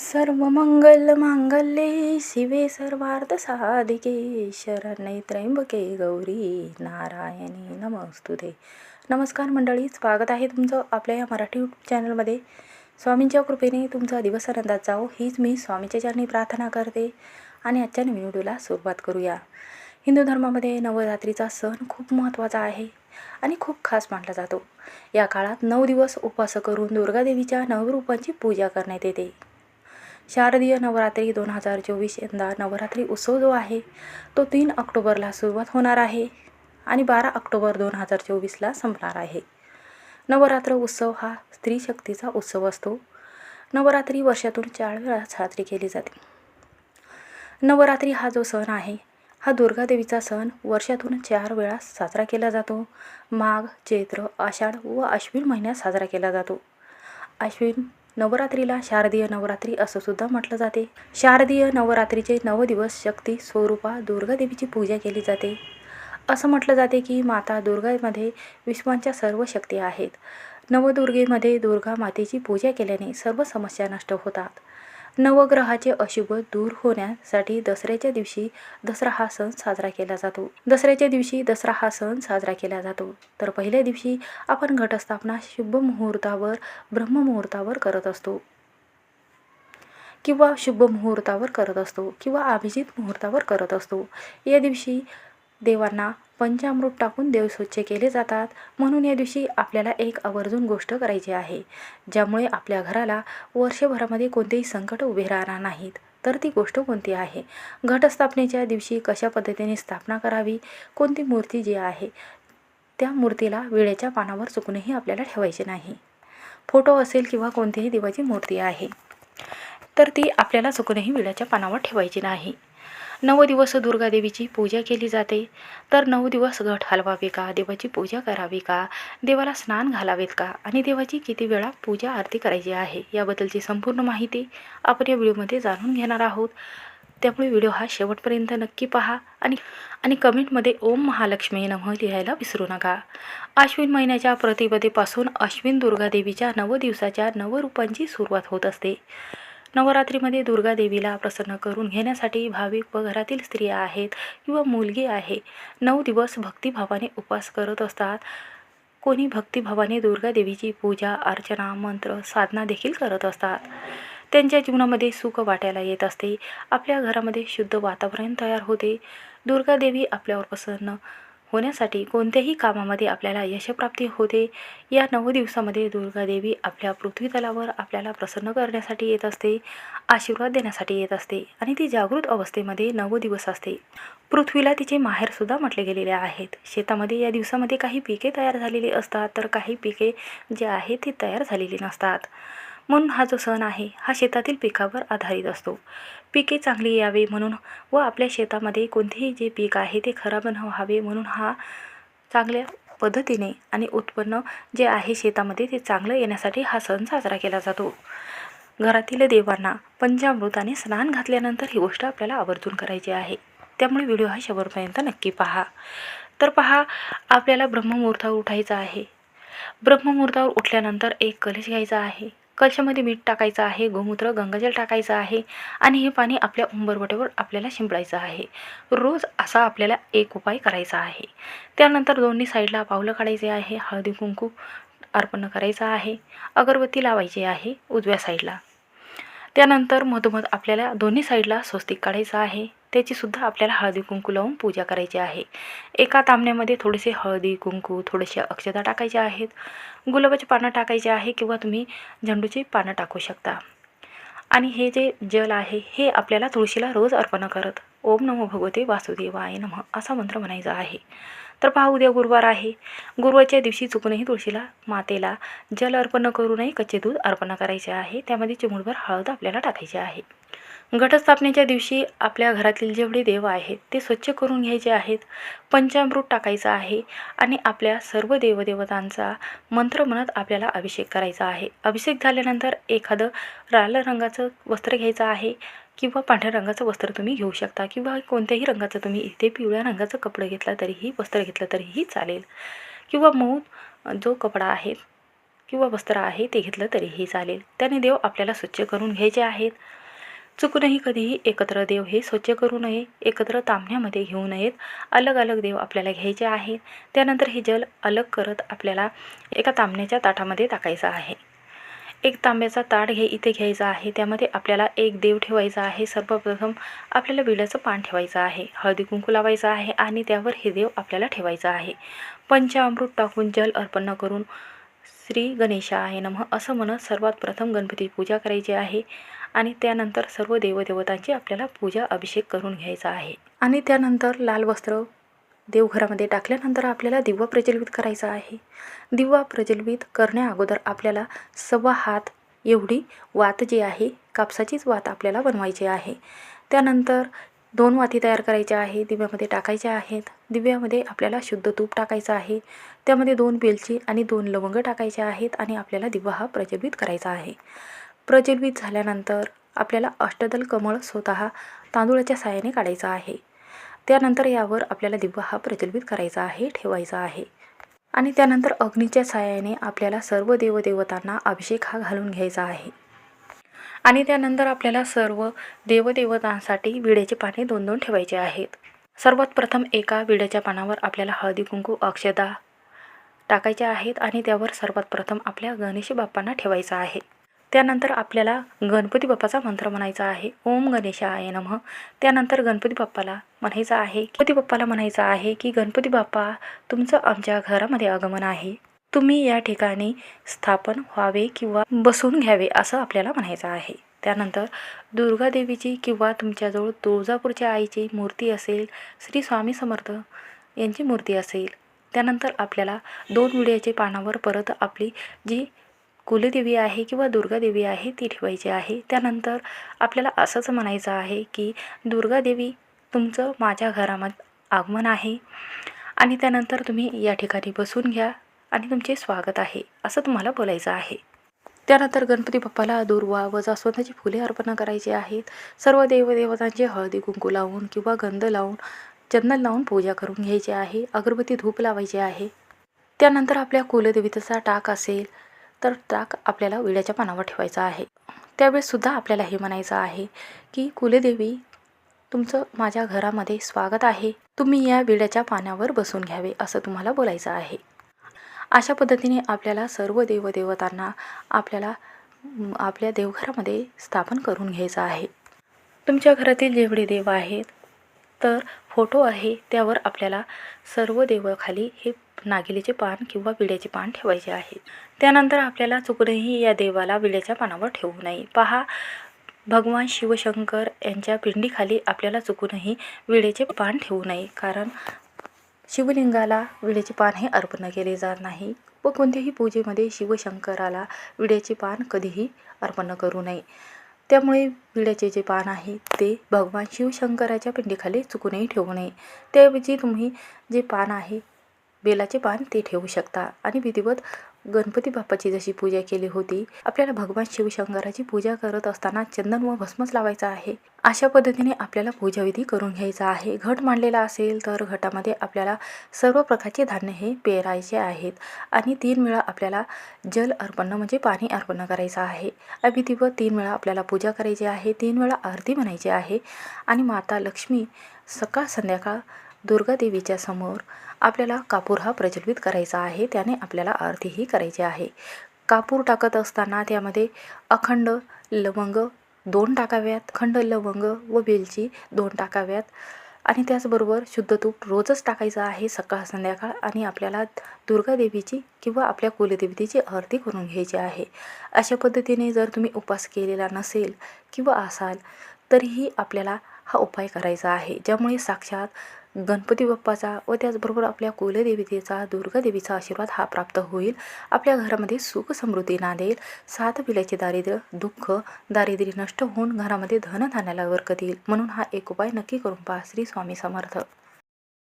सर्वमंगलमांगल्ये शिवे सर्वार्थ साधिके शरणे त्र्यंबके गौरी नारायणी नमस्तुते. नमस्कार मंडळी स्वागत आहे तुमचं आपल्या या मराठी यूट्यूब चॅनलमध्ये. स्वामींच्या कृपेने तुमचा दिवस आनंदात जाओ हीच मी स्वामीच्या चरणी प्रार्थना करते आणि आजच्या नवीन व्हिडिओला सुरुवात करूया. हिंदू धर्मामध्ये नवरात्रीचा सण खूप महत्त्वाचा आहे आणि खूप खास मानला जातो. या काळात नऊ दिवस उपवास करून दुर्गादेवीच्या नवरूपांची पूजा करण्यात येते. शारदीय नवरात्री दोन हजार चोवीस यंदा नवरात्री उत्सव जो आहे तो तीन ऑक्टोबरला सुरुवात होणार आहे आणि बारा ऑक्टोबर दोन हजार चोवीसला संपणार आहे. नवरात्र उत्सव हा स्त्री शक्तीचा उत्सव असतो. नवरात्री वर्षातून चार वेळा साजरी केली जाते. नवरात्री हा जो सण आहे हा दुर्गादेवीचा सण वर्षातून चार वेळा साजरा केला जातो. माघ चैत्र आषाढ व अश्विन महिन्यात साजरा केला जातो. अश्विन नवरात्रीला शारदीय नवरात्री असं सुद्धा म्हटलं जाते. शारदीय नवरात्रीचे नव दिवस शक्ती स्वरूपा दुर्गादेवीची पूजा केली जाते. असं म्हटलं जाते की माता दुर्गामध्ये विश्वांच्या सर्व शक्ती आहेत. नवदुर्गेमध्ये दुर्गा मातेची पूजा केल्याने सर्व समस्या नष्ट होतात. नवग्रहाचे अशुभ दूर होण्यासाठी दसऱ्याच्या दिवशी दसरा हा सण साजरा केला जातो. दसऱ्याच्या दिवशी दसरा हा सण साजरा केला जातो. तर पहिल्या दिवशी आपण घटस्थापना शुभ मुहूर्तावर ब्रह्ममुहूर्तावर करत असतो. किंवा शुभ मुहूर्तावर करत असतो किंवा अभिजित मुहूर्तावर करत असतो. या दिवशी देवांना पंचामृत टाकून देव स्वच्छ केले जातात. म्हणून या दिवशी आपल्याला एक आवर्जून गोष्ट करायची आहे. ज्यामुळे आपल्या घराला वर्षभरामध्ये कोणतेही संकट उभे राहणार नाहीत. तर ती गोष्ट कोणती आहे? घटस्थापनेच्या दिवशी कशा पद्धतीने स्थापना करावी? कोणती मूर्ती जी आहे? त्या मूर्तीला वेळेच्या पानावर चुकूनही आपल्याला ठेवायचे नाही. फोटो असेल किंवा कोणतीही देवाची मूर्ती आहे. तर ती आपल्याला चुकूनही विड्याच्या पानावर ठेवायची नाही. नऊ दिवस दुर्गादेवीची पूजा केली जाते. तर नऊ दिवस घट हलवावे का? देवाची पूजा करावी का? देवाला स्नान घालावेत का? आणि देवाची किती वेळा पूजा आरती करायची आहे? याबद्दलची संपूर्ण माहिती आपण या व्हिडिओमध्ये जाणून घेणार आहोत. त्यामुळे व्हिडिओ हा शेवटपर्यंत नक्की पहा आणि आणि कमेंटमध्ये ओम महालक्ष्मी नमः लिहायला विसरू नका. अश्विन महिन्याच्या प्रतिपदेपासून अश्विन दुर्गादेवीच्या नव दिवसाच्या नवरूपांची सुरुवात होत असते. नवरात्रीमध्ये दुर्गा देवीला प्रसन्न करून घेण्यासाठी भाविक व घरातील स्त्रिया आहेत किंवा मुलगी आहे. नऊ दिवस भक्तिभावाने उपवास करत असतात. कोणी भक्तिभावाने दुर्गा देवीची पूजा अर्चना मंत्र साधना देखील करत असतात. त्यांच्या जीवनामध्ये सुख वाटायला येत असते. आपल्या घरामध्ये शुद्ध वातावरण तयार होते. दुर्गा देवी आपल्यावर प्रसन्न होण्यासाठी कोणत्याही कामामध्ये आपल्याला यशप्राप्ती होते. या नऊ दिवसामध्ये दुर्गादेवी आपल्या पृथ्वीतलावर आपल्याला प्रसन्न करण्यासाठी येत असते आशीर्वाद देण्यासाठी येत असते आणि ती जागृत अवस्थेमध्ये नऊ दिवस असते. पृथ्वीला तिचे माहेरसुद्धा म्हटले गेलेले आहेत. शेतामध्ये या दिवसामध्ये काही पिके तयार झालेली असतात तर काही पिके जे आहेत ती तयार झालेली नसतात. म्हणून हा जो सण आहे हा शेतातील पिकावर आधारित असतो. पिके चांगली यावे म्हणून व आपल्या शेतामध्ये कोणतेही जे पीक आहे ते खराब न व्हावे म्हणून हा चांगल्या पद्धतीने आणि उत्पन्न जे आहे शेतामध्ये ते चांगलं येण्यासाठी हा सण साजरा केला जातो. घरातील देवांना पंचामृताने स्नान घातल्यानंतर ही गोष्ट आपल्याला आवर्जून करायची आहे. त्यामुळे व्हिडिओ हा शेवटपर्यंत नक्की पहा. तर पहा आपल्याला ब्रह्ममुहूर्तावर उठायचं आहे. ब्रह्ममुहूर्तावर उठल्यानंतर एक कलश घ्यायचा आहे. कलशामध्ये मीठ टाकायचं आहे गोमूत्र गंगाजल टाकायचं आहे आणि हे पाणी आपल्या उंबरवटेवर आपल्याला शिंपडायचं आहे. रोज असा आपल्याला एक उपाय करायचा आहे. त्यानंतर दोन्ही साईडला पावलं काढायचे आहे हळदी कुंकू अर्पण करायचं आहे अगरबत्ती लावायची आहे उजव्या साईडला. त्यानंतर मधोमध आपल्याला दोन्ही साईडला स्वस्तिक काढायचं आहे. त्याचीसुद्धा आपल्याला हळदी कुंकू लावून पूजा करायची आहे. एका तांबण्यामध्ये थोडेसे हळदी कुंकू थोडेसे अक्षता टाकायचे आहेत. गुलाबाची पानं टाकायचे आहे किंवा तुम्ही झेंडूची पानं टाकू शकता. आणि हे जे जल आहे हे आपल्याला तुळशीला रोज अर्पण करत. ओम नमो भगवते वासुदेवाय नम असा मंत्र म्हणायचा आहे. तर पहा उद्या गुरुवार आहे. गुरुवारच्या दिवशी चुकूनही तुळशीला मातेला जल अर्पण करूनही कच्चे दूध अर्पण करायचे आहे. त्यामध्ये चिमुळभर हळद आपल्याला टाकायचे आहे. घटस्थापनेच्या दिवशी आपल्या घरातील जेवढे देव आहेत ते स्वच्छ करून घ्यायचे आहेत. पंचामृत टाकायचं आहे आणि आपल्या सर्व देवदेवतांचा मंत्र म्हणत आपल्याला अभिषेक करायचा आहे. अभिषेक झाल्यानंतर एखादं लाल रंगाचं वस्त्र घ्यायचं आहे. किंवा पांढऱ्या रंगाचं वस्त्र तुम्ही घेऊ शकता किंवा कोणत्याही रंगाचं तुम्ही इथे पिवळ्या रंगाचं कपडं घेतलं तरीही वस्त्र घेतलं तरीही चालेल. किंवा मऊ जो कपडा आहे किंवा वस्त्र आहे ते घेतलं तरीही चालेल. त्याने देव आपल्याला स्वच्छ करून घ्यायचे आहेत. चुकूनही कधीही एकत्र देव हे स्वच्छ करू नये एकत्र तांबण्यामध्ये घेऊ नयेत. अलग अलग देव आपल्याला घ्यायचे आहेत. त्यानंतर हे जल अलग करत आपल्याला एका तांबण्याच्या ताटामध्ये टाकायचं आहे. एक तांब्याचा ताट घे इथे घ्यायचा आहे. त्यामध्ये आपल्याला एक देव ठेवायचा आहे. सर्वप्रथम आपल्याला विड्याचं पान ठेवायचं आहे. हळदी कुंकू लावायचं आहे आणि त्यावर हे देव आपल्याला ठेवायचं आहे. पंचामृत टाकून जल अर्पण करून श्री गणेशाय नमः असं म्हणत सर्वात प्रथम गणपती पूजा करायची आहे आणि त्यानंतर सर्व देवदेवतांची आपल्याला पूजा अभिषेक करून घ्यायचा आहे. आणि त्यानंतर लाल वस्त्र देवघरामध्ये टाकल्यानंतर आपल्याला दिवा प्रज्वलित करायचा आहे. दिवा प्रज्वलित करण्याअगोदर आपल्याला सव्वा हात एवढी वात जी आहे कापसाचीच वात आपल्याला बनवायची आहे. त्यानंतर दोन वाती तयार करायच्या आहे दिव्यामध्ये टाकायच्या आहेत. दिव्यामध्ये आपल्याला शुद्ध तूप टाकायचं आहे. त्यामध्ये दोन वेलची आणि दोन लवंग टाकायचे आहेत आणि आपल्याला दिवा हा प्रज्वलित करायचा आहे. प्रज्वलित झाल्यानंतर आपल्याला अष्टदल कमळ स्वतः तांदूळाच्या साहाय्याने काढायचा आहे. त्यानंतर यावर आपल्याला दिवा हा प्रज्वलित करायचा आहे ठेवायचा आहे. आणि त्यानंतर अग्नीच्या साहाय्याने आपल्याला सर्व देवदेवतांना अभिषेक हा घालून घ्यायचा आहे. आणि त्यानंतर आपल्याला सर्व देवदेवतांसाठी विड्याचे पाने दोन दोन ठेवायचे आहेत. सर्वात प्रथम एका विड्याच्या पानावर आपल्याला हळदी कुंकू अक्षदा टाकायच्या आहेत आणि त्यावर सर्वात प्रथम आपल्या गणेश बाप्पांना ठेवायचा आहे. त्यानंतर आपल्याला गणपती बाप्पाचा मंत्र म्हणायचा आहे. ओम गणेशाय नमः. त्यानंतर गणपती बाप्पाला म्हणायचं आहे गणपती बाप्पाला म्हणायचं आहे की गणपती बाप्पा तुमचं आमच्या घरामध्ये आगमन आहे. तुम्ही या ठिकाणी स्थापन व्हावे किंवा बसून घ्यावे असं आपल्याला म्हणायचं आहे. त्यानंतर दुर्गादेवीची किंवा तुमच्याजवळ तुळजापूरच्या आईची मूर्ती असेल श्री स्वामी समर्थ यांची मूर्ती असेल. त्यानंतर आपल्याला दोन विड्याचे पानावर परत आपली जी कुलदेवी आहे किंवा दुर्गादेवी आहे ती ठेवायची आहे. त्यानंतर आपल्याला असंच म्हणायचं आहे की दुर्गादेवी तुमचं माझ्या घरामध्ये आगमन आहे आणि त्यानंतर तुम्ही या ठिकाणी बसून घ्या आणि तुमचे स्वागत आहे असं तुम्हाला बोलायचं आहे. त्यानंतर गणपती बाप्पाला दुर्वा व जास्वंदाची फुले अर्पण करायची आहेत. सर्व देवदेवतांचे हळदी कुंकू लावून किंवा गंध लावून चंदन लावून पूजा करून घ्यायची आहे. अगरबत्ती धूप लावायची आहे. त्यानंतर आपल्या कुलदेवीचा टाक असेल तर ताक आपल्याला विड्याच्या पानावर ठेवायचा आहे. त्यावेळेससुद्धा आपल्याला हे म्हणायचं आहे की कुलदेवी तुमचं माझ्या घरामध्ये स्वागत आहे. तुम्ही या विड्याच्या पानावर बसून घ्यावे असं तुम्हाला बोलायचं आहे. अशा पद्धतीने आपल्याला सर्व देवदेवतांना आपल्याला आपल्या देवघरामध्ये स्थापन करून घ्यायचं आहे. तुमच्या घरातील जेवढे देव आहेत तर फोटो आहे त्यावर आपल्याला सर्व देवाखाली हे नागिलीचे पान किंवा विड्याचे पान ठेवायचे आहे. त्यानंतर आपल्याला चुकूनही या देवाला विड्याच्या पानावर ठेवू नये. पहा भगवान शिवशंकर यांच्या पिंडीखाली आपल्याला चुकूनही विड्याचे पान ठेवू नये कारण शिवलिंगाला विड्याचे पान हे अर्पण केले जात नाही व कोणत्याही पूजेमध्ये शिवशंकराला विड्याचे पान कधीही अर्पण करू नये. त्यामुळे विड्याचे जे पान आहे ते भगवान शिवशंकराच्या पिंडीखाली चुकूनही ठेवू नये. त्याऐवजी तुम्ही जे पान आहे बेलाचे पान ते ठेवू शकता. आणि विधिवत गणपती बाप्पाची जशी पूजा केली होती आपल्याला भगवान शिवशंकराची पूजा करत असताना चंदन व भस्मच लावायचा आहे. अशा पद्धतीने आपल्याला पूजाविधी करून घ्यायचा आहे. घट मांडलेला असेल तर घटामध्ये आपल्याला सर्व प्रकारचे धान्य हे पेरायचे आहेत. आणि तीन वेळा आपल्याला जल अर्पण म्हणजे पाणी अर्पण करायचं आहे. विधिवत तीन वेळा आपल्याला पूजा करायची आहे. तीन वेळा आरती म्हणायची आहे. आणि माता लक्ष्मी सकाळ संध्याकाळ दुर्गादेवीच्या समोर आपल्याला कापूर हा प्रज्वलित करायचा आहे. त्याने आपल्याला आरतीही करायची आहे. कापूर टाकत असताना त्यामध्ये अखंड लवंग दोन टाकाव्यात खंड लवंग व वेलची दोन टाकाव्यात आणि त्याचबरोबर शुद्ध तूप रोजच टाकायचं आहे सकाळ संध्याकाळ आणि आपल्याला दुर्गादेवीची किंवा आपल्या कुलदेवतेची आरती करून घ्यायची आहे. अशा पद्धतीने जर तुम्ही उपास केलेला नसेल किंवा असाल तरीही आपल्याला हा उपाय करायचा आहे. ज्यामुळे साक्षात गणपती बाप्पाचा व त्याचबरोबर आपल्या कुलदेवतेचा दुर्गादेवीचा आशीर्वाद हा प्राप्त होईल. आपल्या घरामध्ये सुख समृद्धी नांदेल. सात पिल्याचे दारिद्र्य दुःख दारिद्र्य नष्ट होऊन घरामध्ये धनधान्याला बरकत येईल म्हणून हा एक उपाय नक्की करून पहा श्री स्वामी समर्थ.